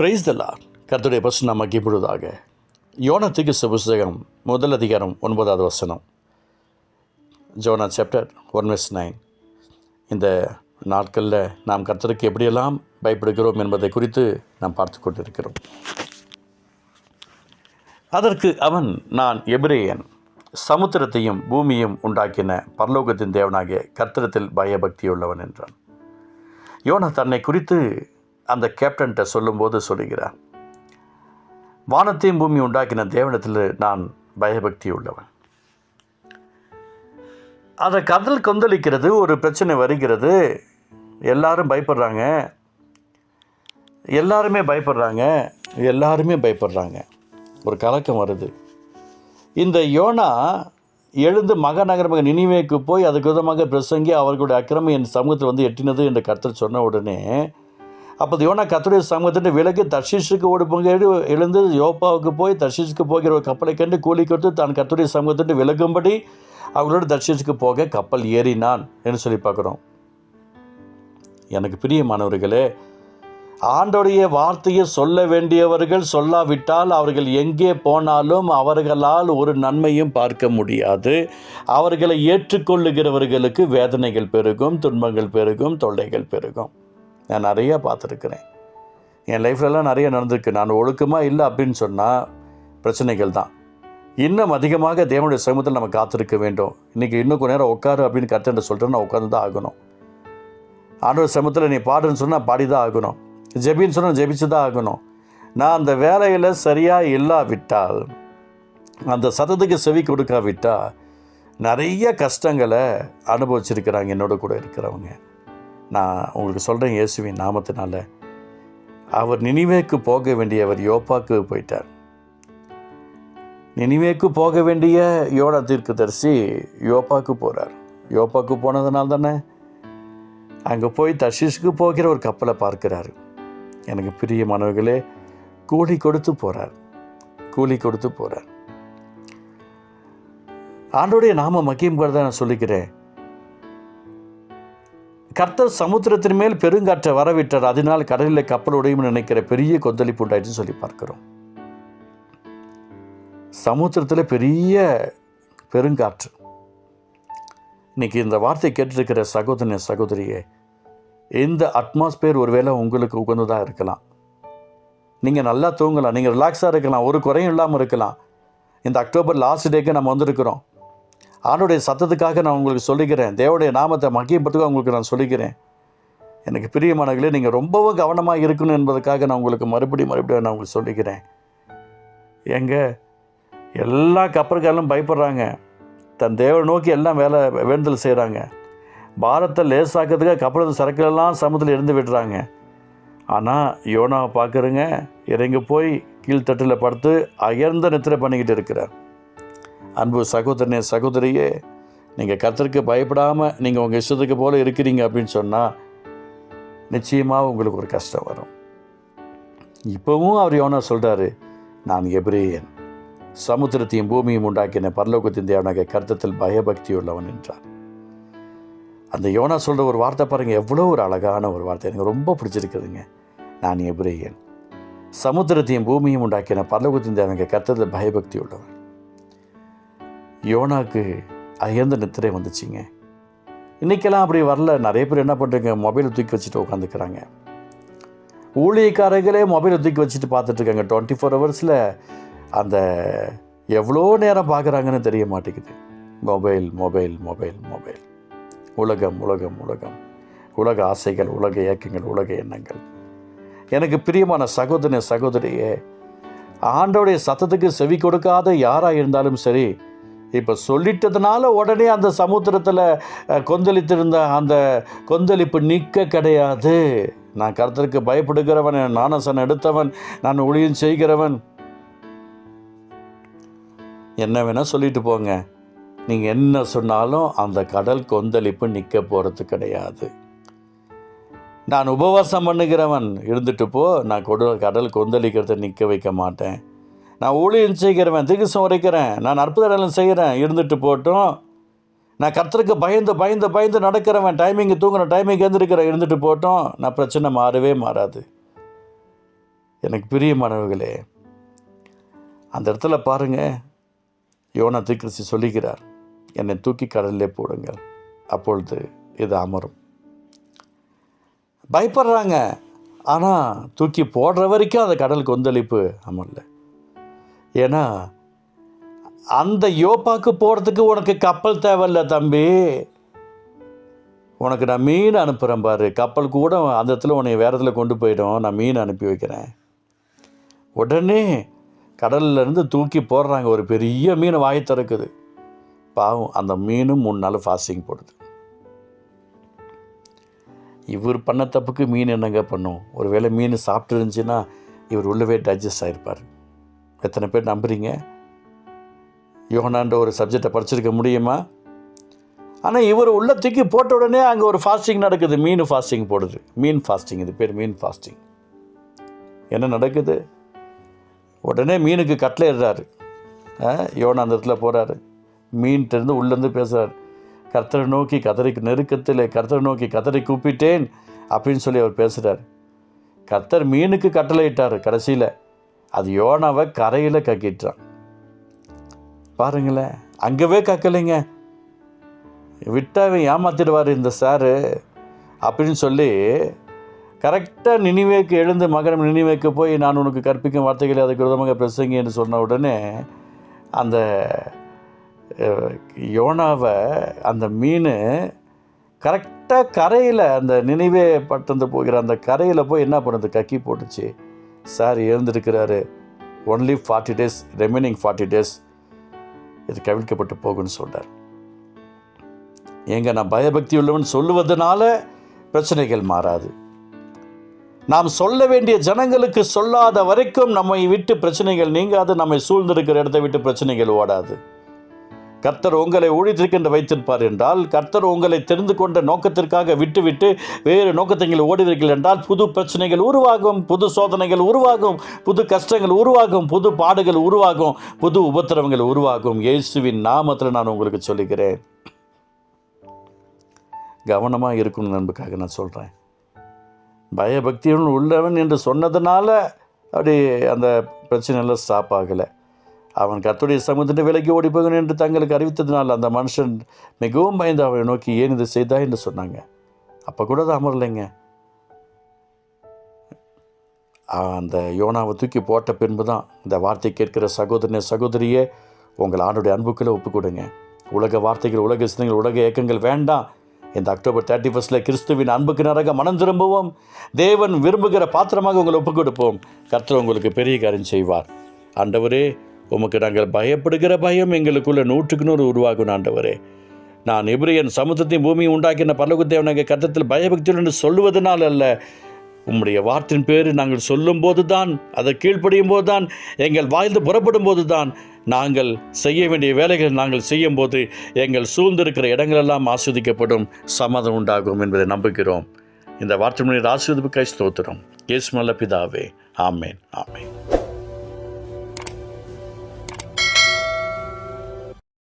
Price தலா கர்த்தருடைய பசு நாம் மகிழ்ப்படுவதாக யோனத்துக்கு புஸ்தகம் முதல் அதிகாரம் ஒன்பதாவது வசனம். Jonah chapter one verse nine இந்த நாட்களில் நாம் கர்த்தருக்கு எப்படியெல்லாம் பயப்படுகிறோம் என்பதை குறித்து நாம் பார்த்து கொண்டிருக்கிறோம். அதற்கு அவன் நான் எபிரேயன் சமுத்திரத்தையும் பூமியும் உண்டாக்கின பரலோகத்தின் தேவனாகிய கர்த்தரத்தில் பயபக்தியுள்ளவன் என்றான். யோனா தன்னை குறித்து அந்த கேப்டன்கிட்ட சொல்லும்போது சொல்லுகிறான் வானத்தையும் பூமி உண்டாக்கின தேவனத்தில் நான் பயபக்தி உள்ளவன் அதை கதல் கொந்தளிக்கிறது ஒரு பிரச்சனை வருகிறது. எல்லாரும் பயப்படுறாங்க. எல்லாருமே பயப்படுறாங்க. எல்லாருமே பயப்படுறாங்க. ஒரு கலக்கம் வருது. இந்த யோனா எழுந்து மகாநகரமாக நினைவேக்கு போய் அதுக்கு விதமாக பிரசங்கி அவர்களுடைய அக்கிரமம் என் சமூகத்தில் வந்து எட்டினது என்று கர்த்தர் சொன்ன உடனே அப்போ யோனா கத்துடைய சமூகத்தின் விலகி தர்ஷீஷுக்கு ஓடி எழுந்து யோப்பாவுக்கு போய் தர்ஷீஷுக்கு போகிற ஒரு கப்பலை கண்டு கூலி கொடுத்து தான் கத்துடைய சமூகத்தின் விலகும்படி அவர்களோட தர்ஷீஷுக்கு போக கப்பல் ஏறினான் என்று சொல்லி பார்க்குறோம். எனக்கு பிரியமானவர்களே ஆண்டோடைய வார்த்தையை சொல்ல வேண்டியவர்கள் சொல்லாவிட்டால் அவர்கள் எங்கே போனாலும் அவர்களால் ஒரு நன்மையும் பார்க்க முடியாது. அவர்களை ஏற்றுக்கொள்ளுகிறவர்களுக்கு வேதனைகள் பெருகும் துன்பங்கள் பெருகும் தொல்லைகள் பெருகும். நான் நிறையா பார்த்துருக்குறேன். என் லைஃப்லலாம் நிறைய நடந்திருக்கு. நான் ஒழுக்கமாக இல்லை அப்படின்னு சொன்னால் பிரச்சனைகள் தான். இன்னும் அதிகமாக தேவனுடைய சமூகத்தில் நம்ம காத்திருக்க வேண்டும். இன்றைக்கி இன்னும் கொஞ்ச நேரம் உட்காரு அப்படின்னு கருத்து சொல்லிட்டு நான் உட்காந்து தான் ஆகணும். ஆண்டவர் சமூகத்தில் நீ பாடுன்னு சொன்னால் பாடி தான் ஆகணும். ஜெபின்னு சொன்னால் ஜெபிச்சு தான் ஆகணும். நான் அந்த வேலையில் சரியாக இல்லாவிட்டால் அந்த சத்தத்துக்கு செவி கொடுக்காவிட்டால் நிறைய கஷ்டங்களை அனுபவிச்சிருக்கிறாங்க என்னோட கூட இருக்கிறவங்க. நான் உங்களுக்கு சொல்கிறேன் இயேசுவின் நாமத்தினால. அவர் நினைவேக்கு போக வேண்டியவர் யோப்பாக்கு போயிட்டார். நினைவேக்கு போக வேண்டிய யோனா தீர்க்கதரிசி யோப்பாக்கு போகிறார் யோப்பாக்கு போனதுனால தானே அங்கே போய் தர்ஷிஷுக்கு போகிற ஒரு கப்பலை பார்க்கிறாரு. எனக்கு பிரிய மாணவர்களே கூலி கொடுத்து போகிறார் கூலி கொடுத்து போகிறார் ஆண்டோடைய நாம மக்கியம் தான் நான் சொல்லிக்கிறேன். கர்த்தர் சமுத்திரத்தின் மேல் பெருங்காற்றை வரவிட்டார் அதனால் கடலில் கப்பல் உடையும் நினைக்கிற பெரிய கொந்தளிப்பு உண்டாயிடுச்சுன்னு சொல்லி பார்க்கிறோம். சமுத்திரத்தில் பெரிய பெருங்காற்று. இன்னைக்கு இந்த வார்த்தை கேட்டிருக்கிற சகோதரன சகோதரியே இந்த அட்மாஸ்பியர் ஒருவேளை உங்களுக்கு உகந்ததாக இருக்கலாம். நீங்கள் நல்லா தூங்கலாம் நீங்கள் ரிலாக்ஸாக இருக்கலாம் ஒரு குறையும் இல்லாமல் இருக்கலாம். இந்த அக்டோபர் லாஸ்ட் டேக்கு நம்ம வந்திருக்கிறோம். ஆண்டுடைய சத்தத்துக்காக நான் உங்களுக்கு சொல்லிக்கிறேன். தேவனுடைய நாமத்தை மகியப்பட்டுக்காக உங்களுக்கு நான் சொல்லிக்கிறேன். எனக்கு பிரியமானங்களே நீங்கள் ரொம்பவும் கவனமாக இருக்கணும் என்பதற்காக நான் உங்களுக்கு மறுபடியும் மறுபடியும் நான் உங்களுக்கு சொல்லிக்கிறேன். எங்க எல்லா கப்பற்காலும் பயப்படுறாங்க. தன் தேவனை நோக்கி எல்லாம் வேலை வேண்டுதல் செய்கிறாங்க பாரத்தை லேசாக்கிறதுக்காக கப்பலது சரக்குகளெல்லாம் சமத்தில் இருந்து விடுறாங்க. ஆனால் யோனாவை பார்க்குறங்க. இறங்கி போய் கீழ்த்தட்டில் படுத்து அயர்ந்த நித்திரை பண்ணிக்கிட்டு இருக்கிறார். அன்பு சகோதரனே சகோதரியே நீங்கள் கத்திற்கு பயப்படாமல் நீங்கள் உங்கள் இஷ்டத்துக்கு போல் இருக்கிறீங்க அப்படின்னு சொன்னால் நிச்சயமாக உங்களுக்கு ஒரு கஷ்டம் வரும். இப்போவும் அவர் யோனா சொல்கிறாரு நான் எபிரேயன். சமுத்திரத்தையும் பூமியும் உண்டாக்கின பரலோகத்தின் தேவனாக கருத்தத்தில் பயபக்தி உள்ளவன் என்றார். அந்த யோனா சொல்கிற ஒரு வார்த்தை பாருங்கள் எவ்வளோ ஒரு அழகான ஒரு வார்த்தை. எனக்கு ரொம்ப பிடிச்சிருக்குதுங்க. நான் எபிரேயன். சமுத்திரத்தையும் பூமியும் உண்டாக்கின பரலோகத்தின் தேவனாக கருத்தத்தில் பயபக்தி உள்ளவன். யோனாக்கு அயர்ந்த நித்திரை வந்துச்சுங்க. இன்றைக்கெல்லாம் அப்படி வரல. நிறைய பேர் என்ன பண்ணுறீங்க மொபைலை தூக்கி வச்சுட்டு உட்காந்துக்கிறாங்க ஊழியக்காரர்களே மொபைலை தூக்கி வச்சுட்டு பார்த்துட்ருக்காங்க. டுவெண்ட்டி ஃபோர் ஹவர்ஸில் அந்த எவ்வளோ நேரம் பார்க்குறாங்கன்னு தெரிய மாட்டேங்குது. மொபைல் மொபைல் மொபைல் மொபைல் உலகம் உலகம் உலகம். உலக ஆசைகள் உலக இயக்கங்கள் உலக எண்ணங்கள். எனக்கு பிரியமான சகோதரன் சகோதரியே ஆண்டோடைய சத்தத்துக்கு செவி கொடுக்காத யாராக இருந்தாலும் சரி இப்போ சொல்லிட்டதுனால உடனே அந்த சமுத்திரத்தில் கொந்தளித்திருந்த அந்த கொந்தளிப்பு நிற்க கிடையாது. நான் கருத்தருக்கு பயப்படுகிறவன் நானசன் எடுத்தவன் நான் ஒளியும் செய்கிறவன். என்ன வேணால் சொல்லிட்டு போங்க. நீங்கள் என்ன சொன்னாலும் அந்த கடல் கொந்தளிப்பு நிற்க போகிறது கிடையாது. நான் உபவாசம் பண்ணுகிறவன் இருந்துட்டு போ. நான் கொடு கடல் கொந்தளிக்கிறத நிற்க வைக்க மாட்டேன். நான் ஊழியம் செய்கிறவன் திகிசம் உரைக்கிறேன் நான் அற்புதம் செய்கிறேன் இருந்துட்டு போட்டும். நான் கர்த்தருக்கு பயந்து பயந்து பயந்து நடக்கிறவன் டைமிங்கு தூங்கின டைமிங் எழுந்திருக்கிறேன் இருந்துட்டு போட்டோம். நான் பிரச்சனை மாறவே மாறாது. எனக்கு பிரியமானவர்களே அந்த இடத்துல பாருங்கள் யோனா தீர்க்கதரிசி சொல்லிக்கிறார் என்னை தூக்கி கடலிலே போடுங்கள். அப்பொழுது இது அமரும். பயப்படுறாங்க. ஆனால் தூக்கி போடுற வரைக்கும் அந்த கடல் கொந்தளிப்பு அமரல ஏன்னா அந்த யோப்பாக்கு போகிறதுக்கு உனக்கு கப்பல் தேவையில்ல தம்பி. உனக்கு நான் மீன் அனுப்புகிறேன் பாரு. கப்பல் கூட அந்த இடத்துல உன்னை வேறு இடத்துல கொண்டு போயிடும். நான் மீன் அனுப்பி வைக்கிறேன். உடனே கடல்லேருந்து தூக்கி போடுறாங்க. ஒரு பெரிய மீன் வாய் திறக்குது. பாவம் அந்த மீனும் மூணு நாள் ஃபாஸ்டிங் போடுது. இவர் பண்ண தப்புக்கு மீன் என்னங்க பண்ணும்? ஒருவேளை மீன் சாப்பிட்டு இருந்துச்சுன்னா இவர் உள்ளவே டைஜஸ்ட் ஆகிருப்பார் எத்தனை பேர் நம்புகிறீங்க யோகனான்ற ஒரு சப்ஜெக்டை படிச்சிருக்க முடியுமா? ஆனால் இவர் உள்ள தூக்கி போட்ட உடனே அங்கே ஒரு ஃபாஸ்டிங் நடக்குது. மீன் ஃபாஸ்டிங் போடுது. மீன் ஃபாஸ்டிங் இது பேர் மீன் ஃபாஸ்டிங் என்ன நடக்குது? உடனே மீனுக்கு கட்டளை இடுறாரு யோனா அந்த இடத்துல போகிறாரு மீன்கிட்டருந்து உள்ளேருந்து பேசுகிறார் கர்த்தரை நோக்கி கதறி நெருக்கத்தில் கர்த்தரை நோக்கி கதறி கூப்பிட்டேன் அப்படின்னு சொல்லி அவர் பேசுகிறார் கர்த்தர் மீனுக்கு கட்டளை இட்டார் கடைசியில். அது யோனாவை கரையில் கக்கிட்டான். பாருங்களேன் அங்கவே கக்கலைங்க. விட்டாவை ஏமாத்திடுவார் இந்த சாரு அப்படின்னு சொல்லி கரெக்டாக நினைவேக்கு எழுந்து மகனம் நினைவேக்கு போய் நான் உனக்கு கற்பிக்கும் வார்த்தைகளை அதுக்கு விதமாக பிரசங்கி என்று சொன்ன உடனே அந்த யோனாவை அந்த மீன் கரெக்டாக கரையில் அந்த நினைவே பட்டந்து போகிற அந்த கரையில் போய் என்ன பண்ணுது? கக்கி போட்டுச்சு. Sir எழுந்திருக்கிறாரு only forty days remaining forty days இது கவிழ்க்கப்பட்டு போகும்னு சொல்கிறார் ஏங்க நான் பயபக்தி உள்ளவன் சொல்லுவதனால பிரச்சனைகள் மாறாது. நாம் சொல்ல வேண்டிய ஜனங்களுக்கு சொல்லாத வரைக்கும் நம்மை விட்டு பிரச்சனைகள் நீங்காது நம்மை சூழ்ந்திருக்கிற இடத்தை விட்டு பிரச்சனைகள் ஓடாது. கர்த்தர் உங்களை ஊழித்திருக்கின்ற வைத்திருப்பார் என்றால் கர்த்தர் உங்களை தெரிந்து கொண்ட நோக்கத்திற்காக விட்டுவிட்டு வேறு நோக்கத்தை ஓடுவீர்கள் என்றால் புது பிரச்சனைகள் உருவாகும் புது சோதனைகள் உருவாகும் புது கஷ்டங்கள் உருவாகும் புது பாடுகள் உருவாகும் புது உபத்திரவங்கள் உருவாகும். இயேசுவின் நாமத்தில் நான் உங்களுக்கு சொல்லுகிறேன். கவனமாக இருக்கணும் நண்புக்காக நான் சொல்கிறேன் பயபக்தியுடன் உள்ளவன் என்று சொன்னதுனால அப்படி அந்த பிரச்சனையெல்லாம் ஸ்டாப் ஆகலை. அவன் கத்துடைய சமூகத்தின் விலைக்கு ஓடி போகணும் என்று தங்களுக்கு அறிவித்ததினால் அந்த மனுஷன் மிகவும் பயந்து அவனை நோக்கி ஏன் இதை செய்தா என்று சொன்னாங்க. அப்போ கூட அது அமரலைங்க. அந்த யோனாவை தூக்கி போட்ட பின்பு தான் இந்த வார்த்தை கேட்கிற சகோதரனே சகோதரியே உங்கள் ஆணுடைய அன்புக்குள்ளே ஒப்பு கொடுங்க உலக வார்த்தைகள் உலக சிந்தனைகள் உலக இயக்கங்கள் வேண்டாம். இந்த அக்டோபர் தேர்ட்டி ஃபஸ்ட்டில் கிறிஸ்துவின் அன்புக்கு நரக மனம் திரும்புவோம். தேவன் விரும்புகிற பாத்திரமாக உங்களை ஒப்புக் கொடுப்போம் கர்த்தர் உங்களுக்கு பெரிய காரியம் செய்வார். ஆண்டவரே உமக்கு நாங்கள் பயப்படுகிற பயம் எங்களுக்குள்ள நூற்றுக்கு நூறு உருவாகும் ஆண்டவரே. நான் எபிரியன் சமுத்திரத்தையும் பூமியும் உண்டாக்கின பரலோகத்தேவன் எங்கள் கத்தத்தில் பயபக்தியுடன் என்று சொல்லுவதனால் அல்ல. உம்முடைய வார்த்தையின் பேர் நாங்கள் சொல்லும்போது தான் அதை கீழ்ப்படியும் போது தான் எங்கள் வாய்ந்து புறப்படும் போது தான் நாங்கள் செய்ய வேண்டிய வேலைகளை நாங்கள் செய்யும் போது எங்கள் சூழ்ந்திருக்கிற இடங்களெல்லாம் ஆஸ்வதிக்கப்படும் சம்மதம் உண்டாகும் என்பதை நம்புகிறோம். இந்த வார்த்தை ஆசீர்வதிப்புக்காய் ஸ்தோத்திரம். இயேசு நல்ல பிதாவே ஆமேன் ஆமேன்.